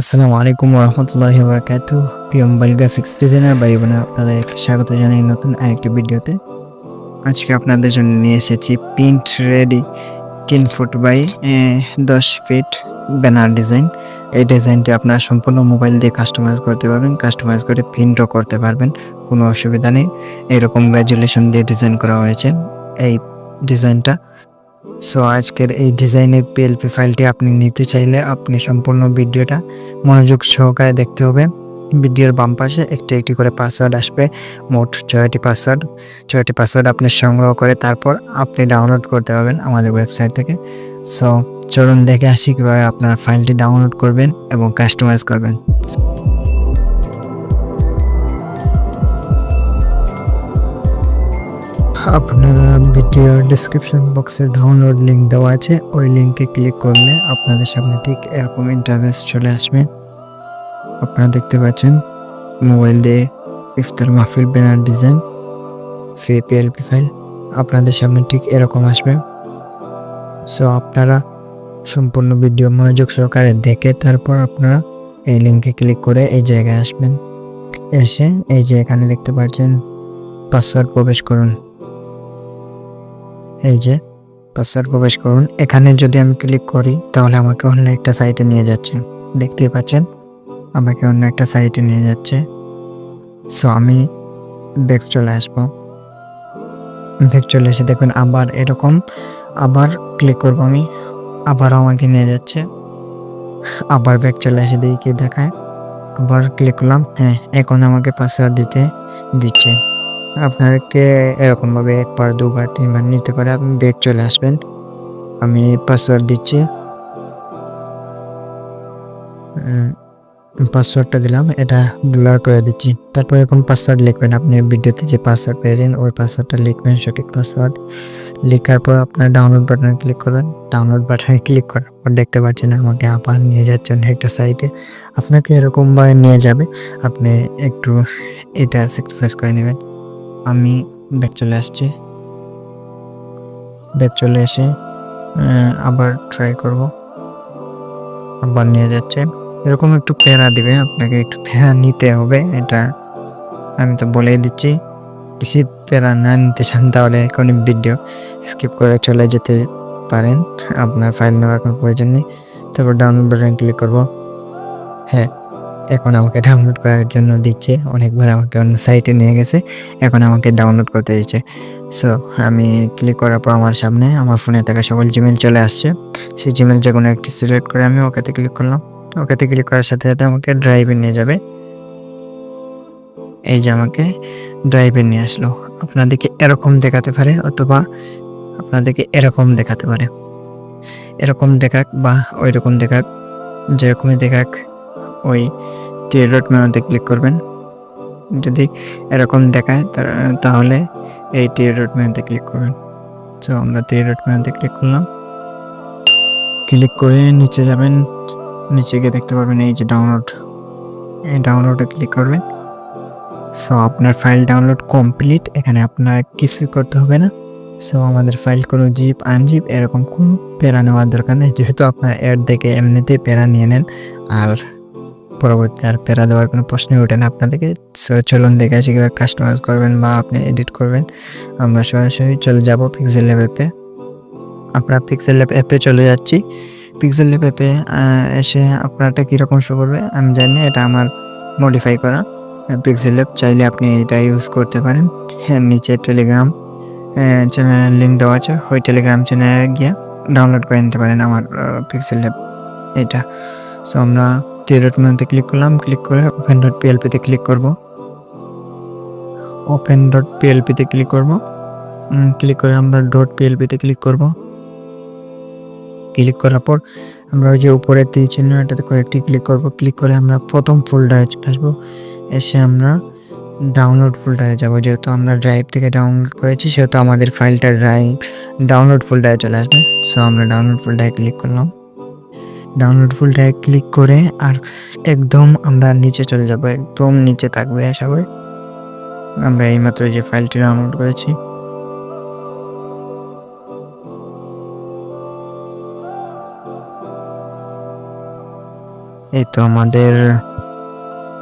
আসসালামু আলাইকুম রহমতুল্লাহি বরকাত প্রিয় মোবাইল গ্রাফিক্স ডিজাইনার ভাই বোনেরা আপনাদেরকে স্বাগত জানাই নতুন আরেকটি ভিডিওতে। আজকে আপনাদের জন্য নিয়ে এসেছি প্রিন্ট রেডি তিন ফুট বাই দশ ফিট ব্যানার ডিজাইন। এই ডিজাইনটি আপনারা সম্পূর্ণ মোবাইল দিয়ে কাস্টমাইজ করতে পারবেন, কাস্টমাইজ করে প্রিন্টও করতে পারবেন, কোনো অসুবিধা নেই। এরকম গ্র্যাজুলেশন দিয়ে ডিজাইন করা হয়েছে। এই ডিজাইনটা সো আজকের এই ডিজাইনের পিএলপি ফাইলটি আপনি নিতে চাইলে আপনি সম্পূর্ণ ভিডিওটা মনোযোগ সহকারে দেখতে হবে। ভিডিওর বাম পাশে একটি একটি করে পাসওয়ার্ড আসবে, মোট ছয়টি পাসওয়ার্ড ছয়টি পাসওয়ার্ড আপনি সংগ্রহ করে তারপর আপনি ডাউনলোড করতে পারবেন আমাদের ওয়েবসাইট থেকে। সো চলুন দেখে আসি কীভাবে আপনার ফাইলটি ডাউনলোড করবেন এবং কাস্টমাইজ করবেন। আপনারা ভিডিওর ডিসক্রিপশন বক্সে ডাউনলোড লিংক দেওয়া আছে। ওই লিংকে ক্লিক করলে আপনাদের সামনে ঠিক এরকম ইন্টারভেস চলে আসবে। আপনারা দেখতে পাচ্ছেন মোবাইল দিয়ে ইফতার মাহফিল ব্যানার ডিজাইন ফি পিএলপি ফাইল আপনাদের সামনে ঠিক এরকম আসবে। সো আপনারা সম্পূর্ণ ভিডিও মনোযোগ সহকারে দেখে তারপর আপনারা এই লিংকে ক্লিক করে এই জায়গায় আসবেন। এসে এই যে এখানে দেখতে পাচ্ছেন পাসওয়ার্ড প্রবেশ করুন। এই যে পাসওয়ার্ড প্রবেশ করুন। এখানে যদি আমি ক্লিক করি, তাহলে আমাকে অন্য একটা সাইটে নিয়ে যাচ্ছে। দেখতেই পাচ্ছেন? আমাকে অন্য একটা সাইটে নিয়ে যাচ্ছে। সো আমি ব্যাক চলে আসব। ব্যাক চলে এসে দেখুন, আবার এরকম, আবার ক্লিক করব আমি। আবার আমাকে নিয়ে যাচ্ছে। আবার ব্যাক চলে এসে দেখি কি দেখায়। আবার ক্লিক করলাম হ্যাঁ এখন আমাকে পাসওয়ার্ড দিতে দিচ্ছে। আপনাকে এরকমভাবে একবার দুবার, তিনবার নিতে পারে, আপনি ব্যাগ চলে আসবেন। আমি পাসওয়ার্ড দিচ্ছি। পাসওয়ার্ডটা দিলাম, এটা ব্লার করে দিচ্ছি। তারপর এখন পাসওয়ার্ড লিখবেন? আপনি ভিডিওতে যে পাসওয়ার্ড পেয়েছেন, ওই পাসওয়ার্ডটা লিখবেন, সঠিক পাসওয়ার্ড লেখার পর আপনার ডাউনলোড বাটনে ক্লিক করবেন। ডাউনলোড বাটনে ক্লিক করার পর দেখতে পাচ্ছেন আমাকে আবার নিয়ে যাচ্ছেন একটা সাইটে আপনাকে এরকমভাবে নিয়ে যাবে, আপনি একটু এটা স্যাক্রিফাইস করে নেবেন। আমি ব্যাক চলে আসছি। ব্যাক চলে এসে আবার ট্রাই করব। আবার নিয়ে যাচ্ছে। এরকম একটু প্যারা দিবে, আপনাকে একটু প্যারা নিতে হবে, এটা আমি তো বলেই দিচ্ছি। বেশি প্যারা না নিতে চান তাহলে এখন ভিডিও স্কিপ করে চলে যেতে পারেন। আপনার ফাইল নেওয়ার কোনো প্রয়োজন নেই। তারপর ডাউনলোড বাটনে ক্লিক করব। হ্যাঁ এখন আমাকে ডাউনলোড করার জন্য দিচ্ছে। অনেকবার আমাকে অন্য সাইটে নিয়ে গেছে। এখন আমাকে ডাউনলোড করতে দিচ্ছে। সো আমি ক্লিক করার পর আমার সামনে, আমার ফোনে থাকা সকল জিমেল চলে আসছে। সেই জিমেল যে কোনো একটি সিলেক্ট করে আমি ওকেতে ক্লিক করলাম। ওকেতে ক্লিক করার সাথে সাথে আমাকে ড্রাইভে নিয়ে যাবে। এই যে আমাকে ড্রাইভে নিয়ে আসলো। আপনাদেরকে এরকম দেখাতে পারে অথবা আপনাদেরকে এরকম দেখাতে পারে। এরকম দেখাক বা ওই রকম দেখাক, যেরকমই দেখাক। ওই টিরট মেনুতে ক্লিক করবেন। যদি এরকম দেখায় তাহলে এই টিরট মেনুতে ক্লিক করবেন। তো আমরা টিরট মেনুতে ক্লিক করলাম। ক্লিক করে নিচে যাবেন। নিচে গিয়ে দেখতে পারবেন এই যে ডাউনলোড এই ডাউনলোডে ক্লিক করবেন। সো আপনার ফাইল ডাউনলোড কমপ্লিট এখানে আপনার কিছুই করতে হবে না। সো আমাদের ফাইল কোনো জিপ আনজিপ এরকম কোনো প্যারা নেওয়ার দরকার নেই। যেহেতু আপনার অ্যাড দেখে এমনিতেই প্যারা নিয়ে নেন। আর পরবর্তী আর প্যারা দেওয়ার কোনো প্রশ্নই ওঠে না। আপনাদেরকে চলুন দেখে আসি কীভাবে কাস্টমাইজ করবেন বা আপনি এডিট করবেন। আমরা সরাসরি চলে যাব পিক্সেল ল্যাব অ্যাপে আপনার পিক্সেল ল্যাব অ্যাপে চলে যাচ্ছি। পিক্সেল ল্যাব অ্যাপে এসে আপনারটা কীরকম শো করবে? আমি জানি এটা আমার মডিফাই করা। পিক্সেল ল্যাব চাইলে আপনি এটা ইউজ করতে পারেন। হ্যাঁ নিচে টেলিগ্রাম চ্যানেলের লিঙ্ক দেওয়া আছে। ওই টেলিগ্রাম চ্যানেলে গিয়ে ডাউনলোড করে নিতে পারেন আমার পিক্সেল ল্যাব এটা। সো আমরা টেরট মেনুতে ক্লিক করলাম ক্লিক করে ওপেন ডট পিএলপিতে ক্লিক করব। ওপেন ডট পিএলপিতে ক্লিক করব। ক্লিক করে আমরা ডট পিএলপিতে ক্লিক করব। ক্লিক করার পর আমরা ওই যে উপরে তীর চিহ্ন, এটাতে কয়েকটি ক্লিক করব। ক্লিক করে আমরা প্রথম ফোল্ডারে চলে আসব। এসে আমরা ডাউনলোড ফোল্ডারে যাব। যেহেতু আমরা ড্রাইভ থেকে ডাউনলোড করেছি, সেহেতু আমাদের ফাইলটা ড্রাইভ ডাউনলোড ফোল্ডারে চলে আসবে। সো আমরা ডাউনলোড ফোল্ডারে ক্লিক করলাম। ডাউনলোড ফোল্ডারে ক্লিক করে আর একদম আমরা নিচে চলে যাব, একদম নিচে থাকবে আশা করি আমরা এইমাত্র যে ফাইলটি ডাউনলোড করেছি। এই তো আমাদের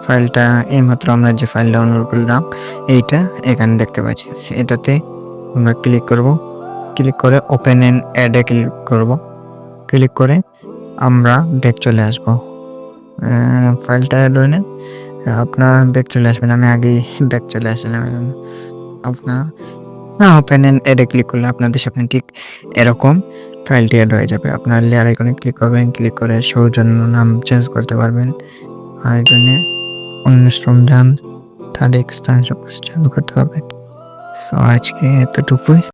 ফাইলটা, এইমাত্র আমরা যে ফাইল ডাউনলোড করলাম, এইটা এখানে দেখতে পাচ্ছি। এটাতে আমরা ক্লিক করব। ক্লিক করে ওপেন এন্ড অ্যাডে ক্লিক করব। ক্লিক করে আমরা ব্যাক চলে আসব। ফাইলটা হয়ে নেন। আপনার ব্যাক চলে আসবেন আমি আগেই ব্যাক চলে আসলাম। আপনার ওপেন এন্ড অ্যাডে ক্লিক করলে আপনাদের সামনে ঠিক এরকম ফাইলটি অ্যাড হয়ে যাবে। আপনার লেয়ার আইকনে ক্লিক করবেন ক্লিক করে সৌজন্য নাম চেঞ্জ করতে পারবেন। রমজান তারিখ স্থান সব কিছু চালু করতে হবে। সো আজকে এতটুকুই।